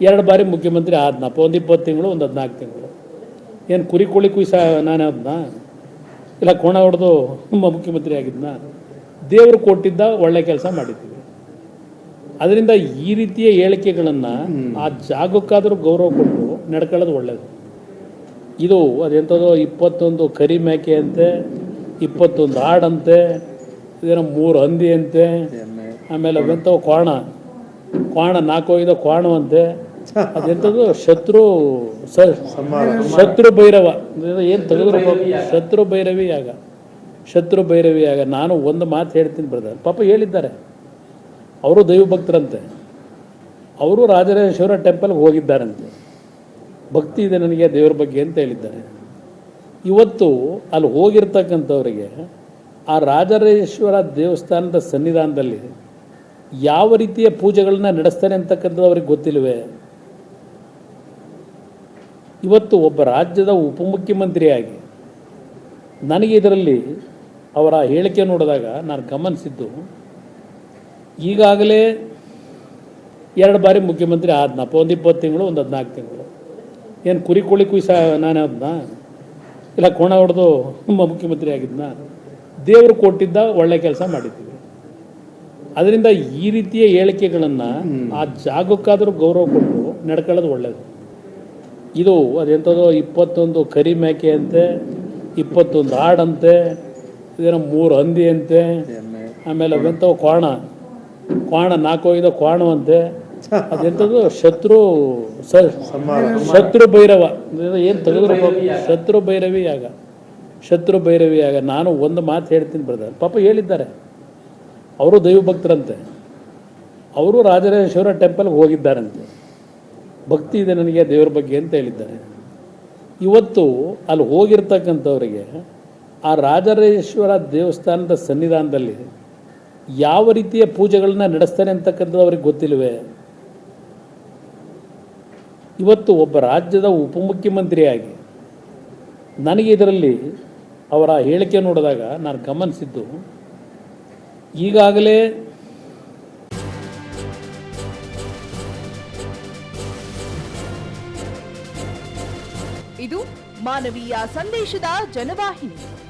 ಎರಡು ಬಾರಿ ಮುಖ್ಯಮಂತ್ರಿ ಆದ್ನಪ್ಪ. ಒಂದು ಇಪ್ಪತ್ತು ತಿಂಗಳು ಒಂದು ಹದಿನಾಲ್ಕು ತಿಂಗಳು. ಏನು ಕುರಿ ಕೋಳಿ ಕುಯ್ಸ ನಾನು ಅದನ್ನ ಇಲ್ಲ ಕೋಣ ಹೊಡೆದು ಮುಖ್ಯಮಂತ್ರಿ ಆಗಿದ್ನ? ದೇವರು ಕೊಟ್ಟಿದ್ದ ಒಳ್ಳೆ ಕೆಲಸ ಮಾಡಿದ್ದೀವಿ. ಅದರಿಂದ ಈ ರೀತಿಯ ಹೇಳಿಕೆಗಳನ್ನು ಆ ಜಾಗಕ್ಕಾದರೂ ಗೌರವ ಕೊಟ್ಟು ನಡ್ಕೊಳ್ಳೋದು ಒಳ್ಳೆಯದು ಇದು ಅದೆಂಥದ್ದು ಇಪ್ಪತ್ತೊಂದು ಕರಿ ಮೇಕೆ ಅಂತೆ ಇಪ್ಪತ್ತೊಂದು ಆಡಂತೆ ಇದೇನೋ ಮೂರು ಹಂದಿ ಅಂತೆ ಆಮೇಲೆ ಅವೆಂಥವು ಕ್ವಾಣ. ಕ್ವಾಣ ನಾಲ್ಕು ಐದು ಕ್ವಾಣವಂತೆ ಅದೆಂಥದ್ದು ಶತ್ರು ಸ ಶತ್ರು ಭೈರವ. ಏನು ತೆಗೆದ್ರು ಶತ್ರು ಭೈರವಿ ಆಗ ಶತ್ರು ಭೈರವಿ ಆಗ ನಾನು ಒಂದು ಮಾತು ಹೇಳ್ತೀನಿ ಬ್ರದರ್ ಪಾಪ ಹೇಳಿದ್ದಾರೆ. ಅವರು ದೈವಭಕ್ತರಂತೆ. ಅವರು ರಾಜರಾಜೇಶ್ವರ ಟೆಂಪಲ್ಗೆ ಹೋಗಿದ್ದಾರಂತೆ. ಭಕ್ತಿ ಇದೆ ನನಗೆ ದೇವರ ಬಗ್ಗೆ ಅಂತ ಹೇಳಿದ್ದಾರೆ. ಇವತ್ತು ಅಲ್ಲಿ ಹೋಗಿರ್ತಕ್ಕಂಥವ್ರಿಗೆ ಆ ರಾಜರಾಜೇಶ್ವರ ದೇವಸ್ಥಾನದ ಸನ್ನಿಧಾನದಲ್ಲಿ ಯಾವ ರೀತಿಯ ಪೂಜೆಗಳನ್ನ ನಡೆಸ್ತಾರೆ ಅಂತಕ್ಕಂಥದ್ದು ಅವ್ರಿಗೆ ಗೊತ್ತಿಲ್ವೇ? ಇವತ್ತು ಒಬ್ಬ ರಾಜ್ಯದ ಉಪಮುಖ್ಯಮಂತ್ರಿಯಾಗಿ ನನಗೆ ಇದರಲ್ಲಿ ಅವರ ಹೇಳಿಕೆ ನೋಡಿದಾಗ ನಾನು ಗಮನಿಸಿದ್ದು, ಈಗಾಗಲೇ ಎರಡು ಬಾರಿ ಮುಖ್ಯಮಂತ್ರಿ ಆದ್ನಪ್ಪ ಒಂದು ಇಪ್ಪತ್ತು ತಿಂಗಳು, ಒಂದು ಹದಿನಾಲ್ಕು ತಿಂಗಳು. ಏನು ಕುರಿ ಕೋಳಿ ಕುಯ್ಸ ನಾನು ಅದನ್ನ ಇಲ್ಲ, ಕೋಣ ಹೊಡೆದು ಮುಖ್ಯಮಂತ್ರಿ ಆಗಿದ್ನ? ದೇವರು ಕೊಟ್ಟಿದ್ದ ಒಳ್ಳೆ ಕೆಲಸ ಮಾಡಿದ್ದೀವಿ. ಅದರಿಂದ ಈ ರೀತಿಯ ಹೇಳಿಕೆಗಳನ್ನು ಆ ಜಾಗಕ್ಕಾದರೂ ಗೌರವ ಕೊಟ್ಟು ನಡ್ಕೊಳ್ಳೋದು ಒಳ್ಳೆಯದು ಇದು ಅದೆಂಥದೋ ಇಪ್ಪತ್ತೊಂದು ಕರಿ ಮೇಕೆ ಅಂತೆ ಇಪ್ಪತ್ತೊಂದು ಆಡಂತೆ ಇದೇನೋ ಮೂರು ಹಂದಿ ಅಂತೆ ಆಮೇಲೆ ಅವೆಂಥವು ಕ್ವಾಣ ಕ್ವಾಣ ನಾಲ್ಕು ಐದು ಕ್ವಾಣವಂತೆ. ಅದೆಂಥದ್ದು ಶತ್ರು ಶತ್ರು ಭೈರವ. ಏನು ತೆಗೆದ್ರು ಶತ್ರು ಭೈರವಿ ಆಗ ಶತ್ರು ಭೈರವಿ ಆಗ ನಾನು ಒಂದು ಮಾತು ಹೇಳ್ತೀನಿ ಬ್ರದರ್ ಪಾಪ ಹೇಳಿದ್ದಾರೆ. ಅವರು ದೈವಭಕ್ತರಂತೆ. ಅವರು ರಾಜರಾಜೇಶ್ವರ ಟೆಂಪಲ್ಗೆ ಹೋಗಿದ್ದಾರಂತೆ. ಭಕ್ತಿ ಇದೆ ನನಗೆ ದೇವರ ಬಗ್ಗೆ ಅಂತ ಹೇಳಿದ್ದಾರೆ. ಇವತ್ತು ಅಲ್ಲಿ ಹೋಗಿರ್ತಕ್ಕಂಥವರಿಗೆ ಆ ರಾಜರಾಜೇಶ್ವರ ದೇವಸ್ಥಾನದ ಸನ್ನಿಧಾನದಲ್ಲಿ ಯಾವ ರೀತಿಯ ಪೂಜೆಗಳನ್ನ ನಡೆಸ್ತಾರೆ ಅಂತಕ್ಕಂಥದ್ದು ಅವ್ರಿಗೆ ಗೊತ್ತಿಲ್ವೇ ಇವತ್ತು ಒಬ್ಬ ರಾಜ್ಯದ ಉಪಮುಖ್ಯಮಂತ್ರಿಯಾಗಿ ನನಗೆ ಇದರಲ್ಲಿ ಅವರ ಹೇಳಿಕೆ ನೋಡಿದಾಗ ನಾನು ಗಮನಿಸಿದ್ದು ಈಗಾಗಲೇ ಇದು ಮಾನವೀಯ ಸಂದೇಶದ ಜನವಾಹಿನಿ.